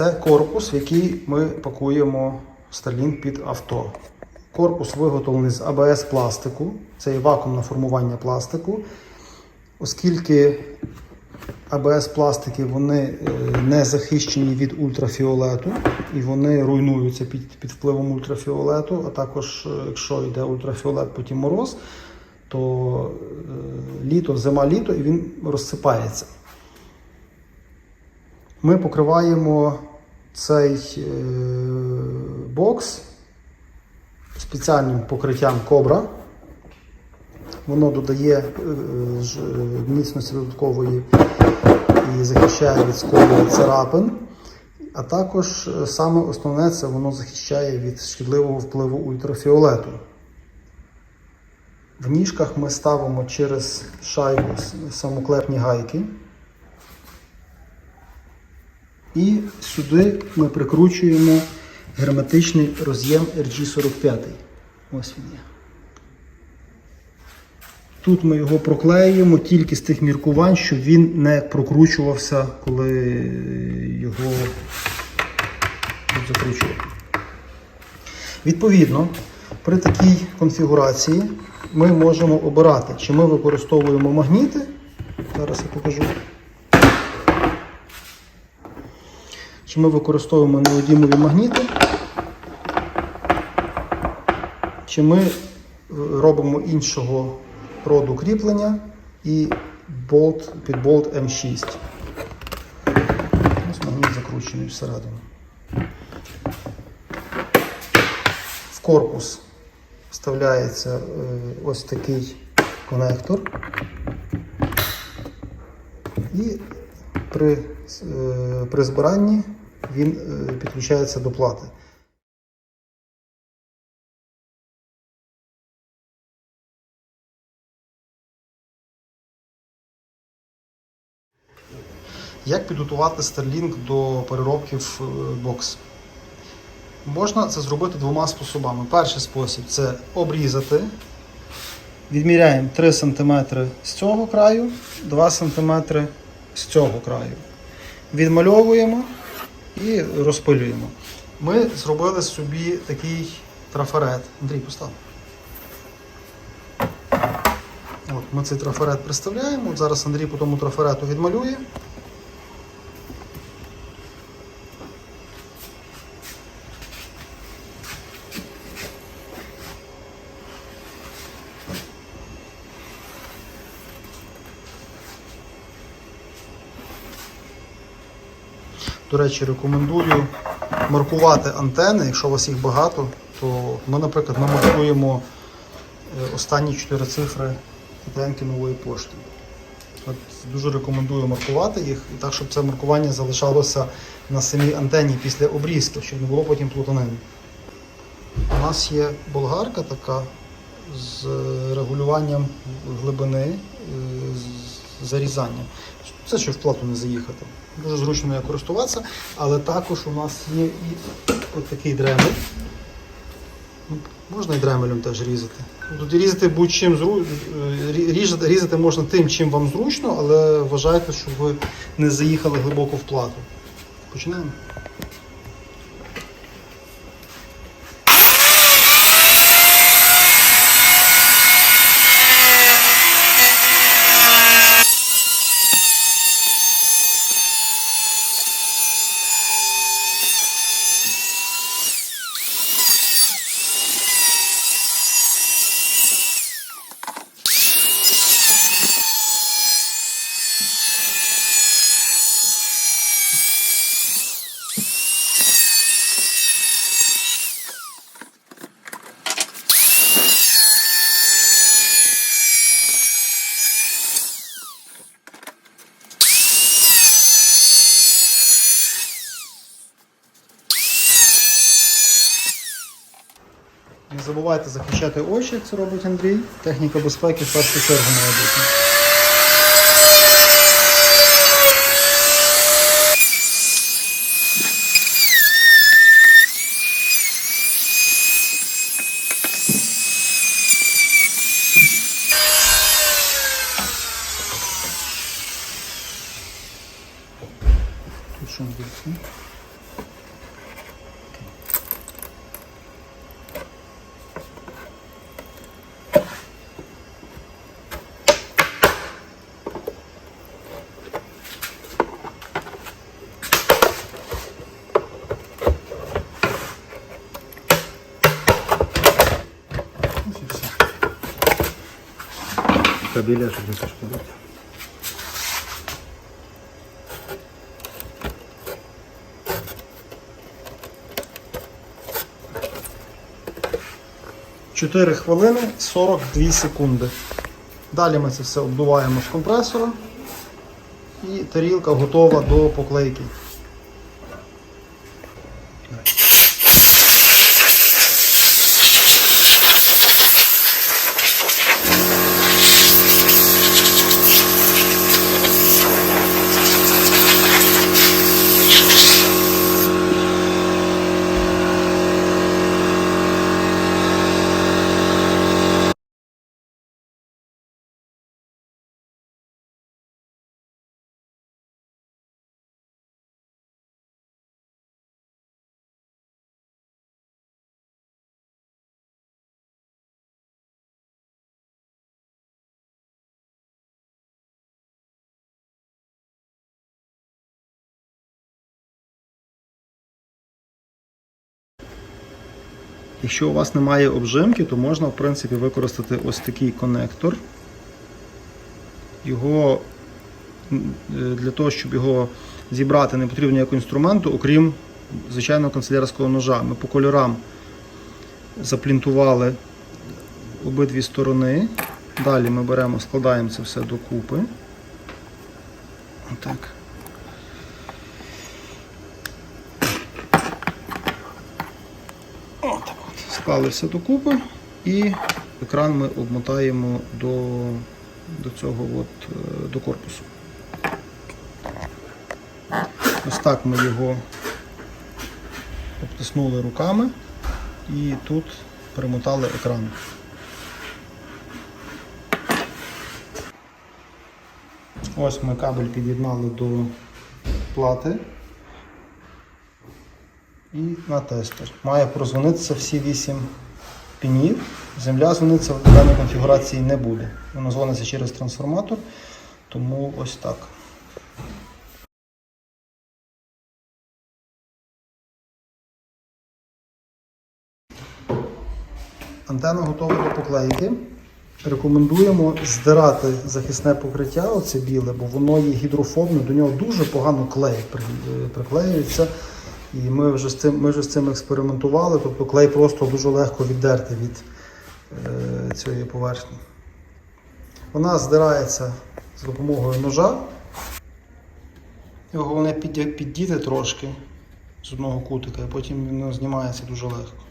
Це корпус, в який ми пакуємо Starlink під авто. Корпус виготовлений з АБС пластику, це є вакуумне формування пластику. Оскільки АБС пластики вони е, не захищені від ультрафіолету і вони руйнуються під, під впливом ультрафіолету, а також, е, якщо йде ультрафіолет, потім мороз, то е, літо, зима, літо і він розсипається. Ми покриваємо цей е, бокс спеціальним покриттям кобра. Воно додає е, ж- міцності додаткової і захищає від сколу царапин. А також е, саме основне це воно захищає від шкідливого впливу ультрафіолету. В ніжках ми ставимо через шайбу самоклепні гайки. І сюди ми прикручуємо герметичний роз'єм RG45. Ось він є. Тут ми його проклеюємо тільки з тих міркувань, щоб він не прокручувався, коли його тут закручувати. Відповідно, при такій конфігурації ми можемо обирати, чи ми використовуємо магніти. Зараз я покажу. Чи ми використовуємо неодімові магніти, чи ми е, робимо іншого роду кріплення і болт під болт М6. Ось магніт закручений всередину. В корпус вставляється е, ось такий конектор. І при, е, при збиранні він е, підключається до плати. Як підготувати Starlink до переробки в е, бокс? Можна це зробити двома способами. Перший спосіб це обрізати. Відміряємо 3 см з цього краю, 2 см з цього краю. Відмальовуємо і розпилюємо. Ми зробили собі такий трафарет. Андрій, постав. От, ми цей трафарет представляємо. Зараз Андрій по тому трафарету відмалює. До речі, рекомендую маркувати антени, якщо у вас їх багато, то ми, наприклад, ми маркуємо е, останні чотири цифри антенки нової пошти. От дуже рекомендую маркувати їх, і так, щоб це маркування залишалося на самій антені після обрізки, щоб не було потім плутанини. У нас є болгарка така з регулюванням глибини, е, Це ще в плату не заїхати. Дуже зручно нею користуватися, але також у нас є і от такий дремель. Ну, Можна і дремелем теж різати. Тут різати будь-чим зру... е, різати, різати можна тим, чим вам зручно, але вважайте, щоб ви не заїхали глибоко в плату. Починаємо. Забувайте захищати очі, як це робить Андрій. Техніка безпеки в першу чергу має бути. Тут що дивіться. Кабеля, щоб не пошкодити. Чотири хвилини 42 секунди. Далі ми це все обдуваємо з компресора. І тарілка готова до поклейки. Якщо у вас немає обжимки, то можна в принципі використати ось такий конектор. Його е, для того, щоб його зібрати, не потрібно ніякого інструменту, окрім звичайного канцелярського ножа. Ми по кольорам заплінтували обидві сторони. Далі ми беремо, складаємо це все докупи. Отак. От. Склали все докупи і екран ми обмотаємо до, до цього от, е, до корпусу. Ось так ми його обтиснули руками і тут перемотали екран. Ось ми кабель під'єднали до плати і на тестер. Має прозвонитися всі 8 пінів. Земля дзвониться в даній конфігурації не буде. Воно дзвониться через трансформатор, тому ось так. Антенна готова до поклейки. Рекомендуємо здирати захисне покриття, оце біле, бо воно є гідрофобне, до нього дуже погано клей при- приклеюється. І ми вже з цим, ми вже з цим експериментували, тобто клей просто дуже легко віддерти від е, цієї поверхні. Вона здирається з допомогою ножа. Його головне піддіти трошки з одного кутика, і потім він знімається дуже легко.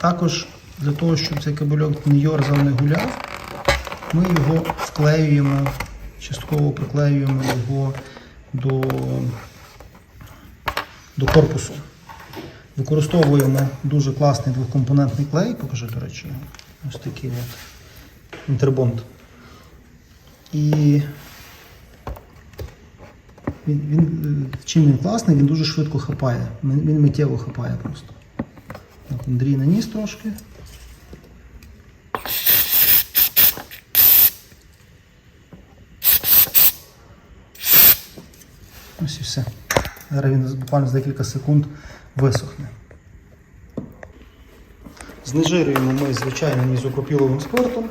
Також для того, щоб цей кабельок не йорзав, не гуляв, ми його вклеюємо, частково приклеюємо його до, до корпусу. Використовуємо дуже класний двокомпонентний клей, покажи, до речі, ось такий от інтербонд. І він, він, чим він класний, він дуже швидко хапає. Він миттєво хапає просто. Так, Андрій наніс трошки. Ось і все. Зараз він буквально за декілька секунд висохне. Знежирюємо ми звичайним ізопропіловим спиртом.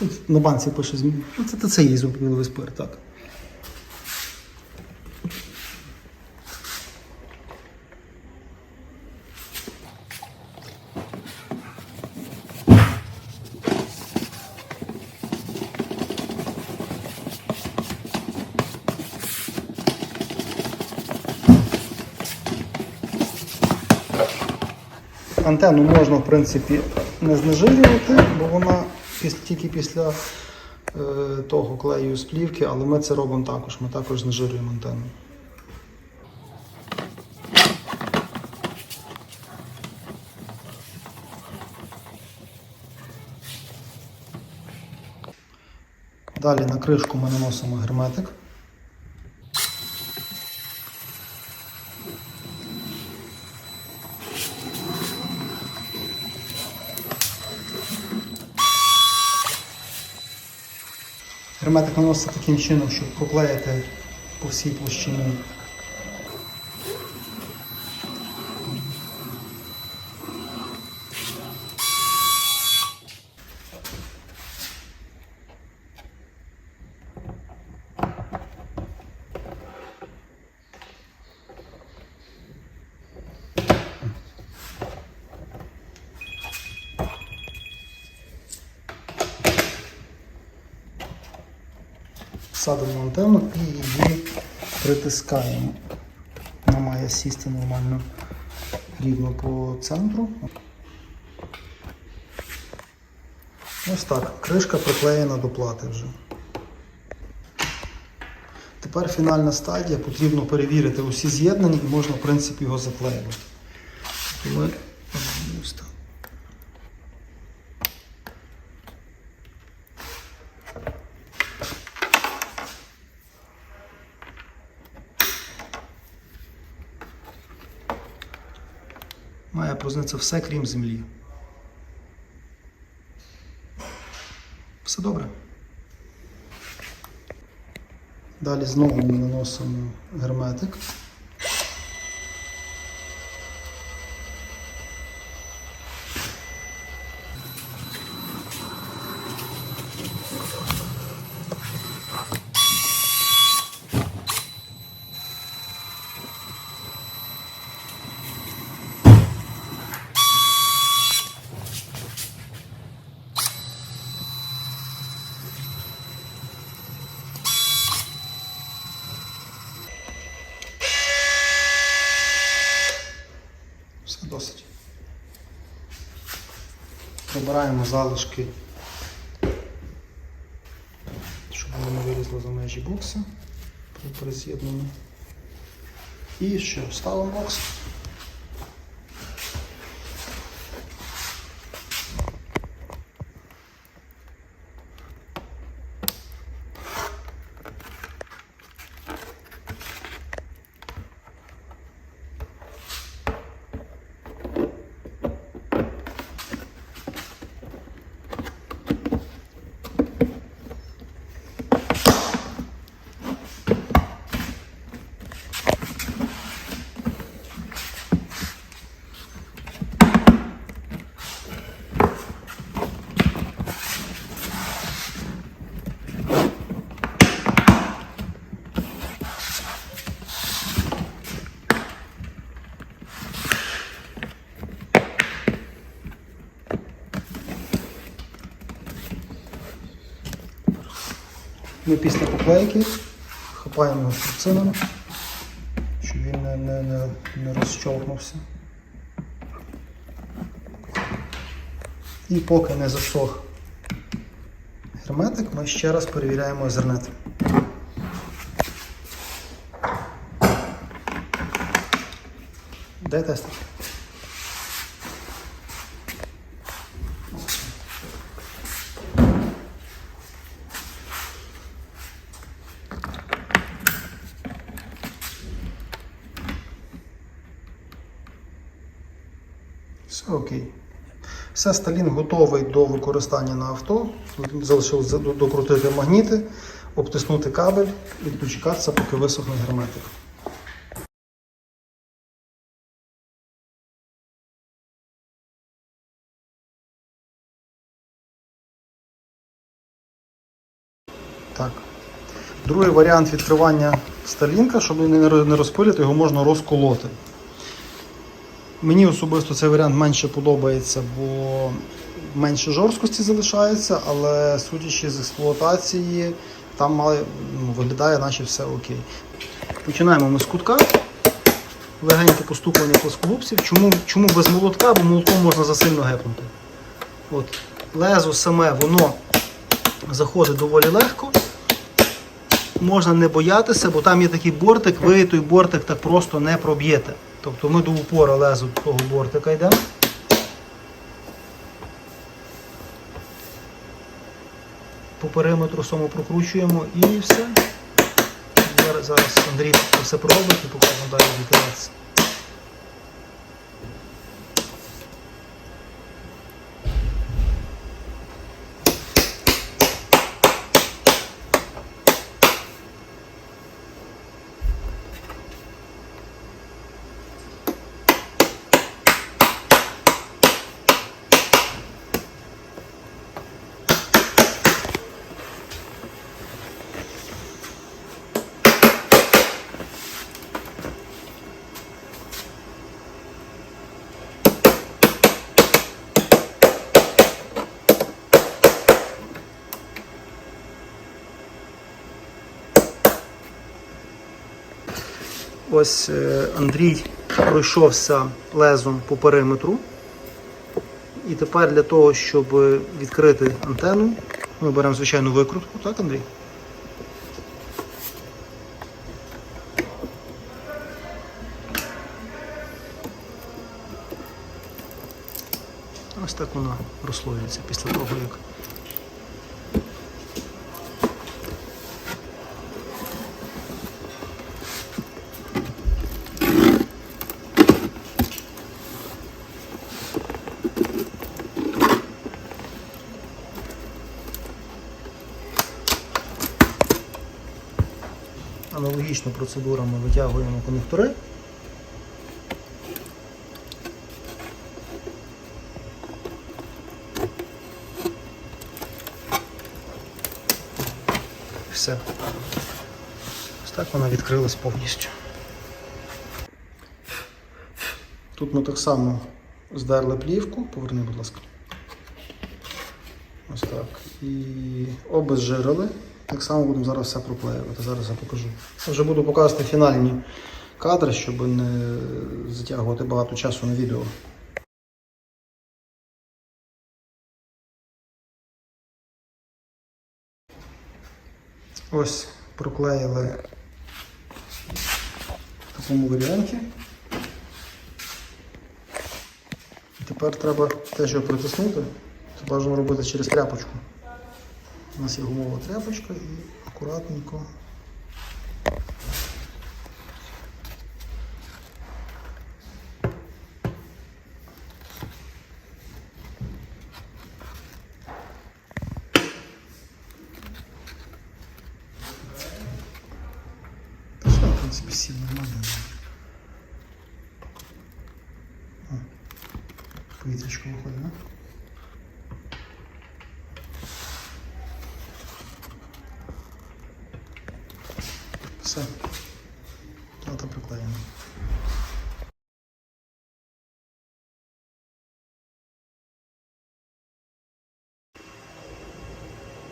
Тут на банці пише ну, це, це є ізопропіловий спирт, так. Антенну можна, в принципі, не знежирювати, бо вона тільки після е, того клею з плівки, але ми це робимо також. Ми також знежирюємо антенну. Далі на кришку ми наносимо герметик. Герметик наноситься таким чином, щоб проклеїти по всій площині. Садимо антенну і її притискаємо. Вона має сісти нормально рівно по центру. Ось так. Кришка приклеєна до плати вже. Тепер фінальна стадія. Потрібно перевірити усі з'єднання і можна, в принципі, його заклеювати робимо ось так. Має прознитися все, крім землі. Все добре. Далі знову ми наносимо герметик. Все досить. Прибираємо залишки, щоб воно не вилізло за межі бокса при перез'єднанні. І що? Ставимо бокс. Ми після поклейки хапаємо струбцинами, щоб він не, не, не, не розщолкнувся. І поки не засох герметик, ми ще раз перевіряємо езернет. Де тестер? Все окей. Все, Сталін готовий до використання на авто. Залишилось докрутити магніти, обтиснути кабель і дочекатися, поки висохне герметик. Другий варіант відкривання сталінка, щоб не роз- розпилити, його можна розколоти. Мені особисто цей варіант менше подобається, бо менше жорсткості залишається, але судячи з експлуатації, там має, ну, виглядає, наче все окей. Починаємо ми з кутка. легеньке постукування плоскогубців. Чому, чому без молотка? Бо молотком можна засильно гепнути. От. Лезо саме воно заходить доволі легко. Можна не боятися, бо там є такий бортик, ви той бортик так просто не проб'єте. Тобто ми до упора лезу того бортика йдемо. По периметру само прокручуємо і все. Зараз, зараз Андрій все пробить і покажемо далі відкриватися. Ось е, Андрій пройшовся лезом по периметру. І тепер для того, щоб відкрити антенну, ми беремо звичайну викрутку, так, Андрій? Ось так вона розслоюється після того, як аналогічно процедура ми витягуємо конектори. Все. Ось так вона відкрилась повністю. Тут ми так само здерли плівку, поверни, будь ласка. Ось так. І обезжирили. Так само будемо зараз все проклеювати. Зараз я покажу. Вже буду показувати фінальні кадри, щоб не затягувати багато часу на відео. Ось проклеїли в такому варіанті. Тепер треба те, що притиснути, це бажано робити через тряпочку. У нас є гумова тряпочка і акуратненько. Та що, в принципі, сів нормально. О, Повітрячко виходить, да? Все. Плата приклеєна.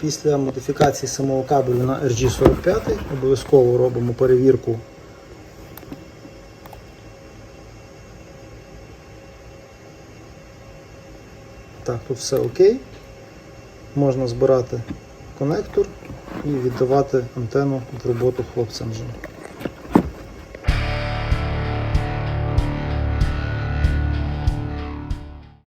Після модифікації самого кабелю на RG45 обов'язково робимо перевірку. Так, тут все окей. Можна збирати конектор і віддавати антенну в роботу хлопцям.